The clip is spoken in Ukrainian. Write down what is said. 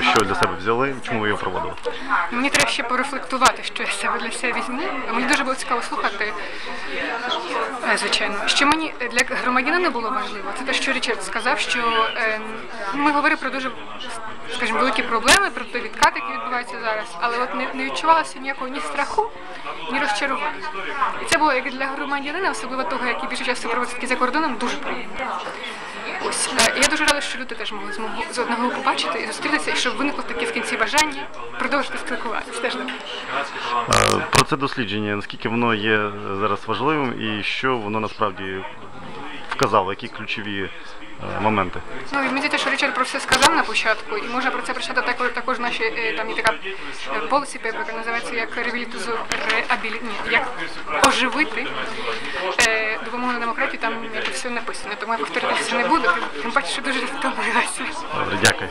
що для себе взяли, чому ви його проводили? Мені треба ще порефлектувати, що я себе для себе візьму. Мені дуже було цікаво слухати, е, звичайно. Що мені для громадянина було важливо, це те, що Річард сказав, що е, ми говорили про дуже, скажімо, великі проблеми, про той відкат, який відбувається зараз, але от не, не відчувалося ніякого ні страху, ні розчарування. І це було як для громадянина, особливо того, який більше часу проводить за кордоном, дуже приємно. Ось е, я дуже рада, що люди теж могли змогу з одного побачити і зустрітися, і щоб виникло таке в кінці бажання продовжити спілкуватися. Теж. Е, Про це дослідження, наскільки воно є зараз важливим і що воно насправді вказало, які ключові моменти. Ну і мені що Річард про все сказав на початку, і можна про це прочитати також, також наші е, там є така policy paper, яка називається як реабілітизу реабілі... Ні, як оживити е, допомогу на демократію, там як все написано. Тому я повторюватися не буду, тим паче, що дуже втомилася. Добре, дякую.